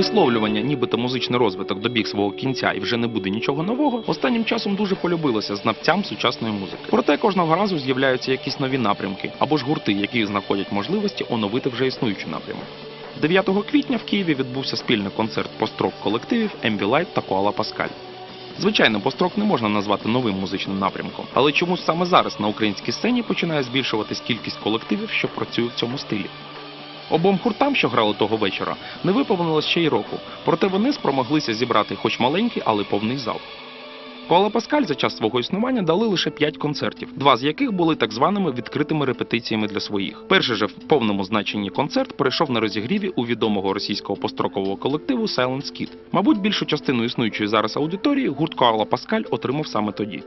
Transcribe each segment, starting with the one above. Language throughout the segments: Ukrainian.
Висловлювання, нібито музичний розвиток добіг свого кінця і вже не буде нічого нового, останнім часом дуже полюбилося знавцям сучасної музики. Проте кожного разу з'являються якісь нові напрямки або ж гурти, які знаходять можливості оновити вже існуючі напрями. 9 квітня в Києві відбувся спільний концерт построк колективів Ембілайт та Коала Паскаль. Звичайно, построк не можна назвати новим музичним напрямком, але чомусь саме зараз на українській сцені починає збільшуватись кількість колективів, що працюють в цьому стилі. Обом гуртам, що грали того вечора, не виповнилось ще й року, проте вони спромоглися зібрати хоч маленький, але повний зал. Коала Паскаль за час свого існування дали лише 5 концертів, два з яких були так званими відкритими репетиціями для своїх. Перший же в повному значенні концерт перейшов на розігріві у відомого російського построкового колективу Silent Skid. Мабуть, більшу частину існуючої зараз аудиторії гурт Коала Паскаль отримав саме тоді.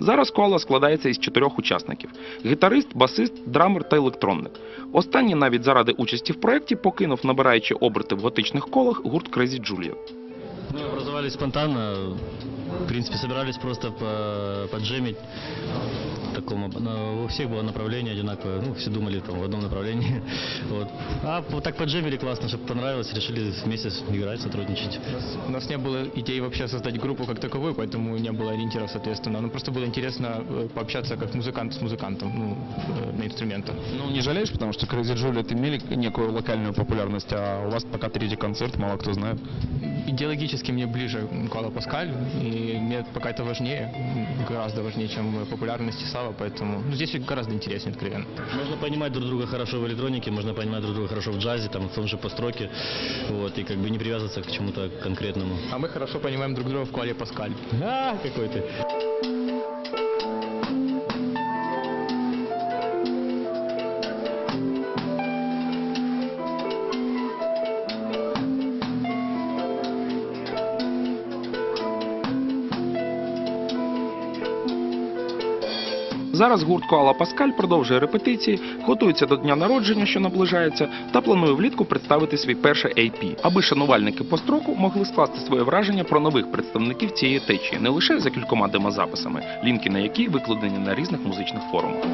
Зараз коала складається із чотирьох учасників: гітарист, басист, драмер та електронник. Останній навіть заради участі в проєкті покинув, набираючи оберти в готичних колах, гурт Crazy Julia. Ми образувалися спонтанно. В принципе, собирались просто по- но у всех было направление одинаковое. Ну, все думали там в одном направлении. Вот. А вот так поджемили классно, чтобы понравилось, решили вместе играть, сотрудничать. У нас не было идеи вообще создать группу как таковую, поэтому не было ориентира, соответственно. Ну, просто было интересно э, пообщаться как музыкант с музыкантом, ну, э, на инструментах. Ну, не жалеешь, потому что Crazy Juliet имели некую локальную популярность, а у вас пока третий концерт, мало кто знает. Идеологически мне ближе Кола Паскаль, и мне пока это важнее, гораздо важнее, чем популярность и слава, поэтому ну, здесь гораздо интереснее, откровенно. Можно понимать друг друга хорошо в электронике, можно понимать друг друга хорошо в джазе, там, в том же построке. Вот, и как бы не привязываться к чему-то конкретному. А мы хорошо понимаем друг друга в Коле Паскаль. А, какой ты. Зараз гурт Коала Паскаль продовжує репетиції, готується до дня народження, що наближається, та планує влітку представити свій перший AP, аби шанувальники построку могли скласти своє враження про нових представників цієї течії не лише за кількома демозаписами, лінки на які викладені на різних музичних форумах.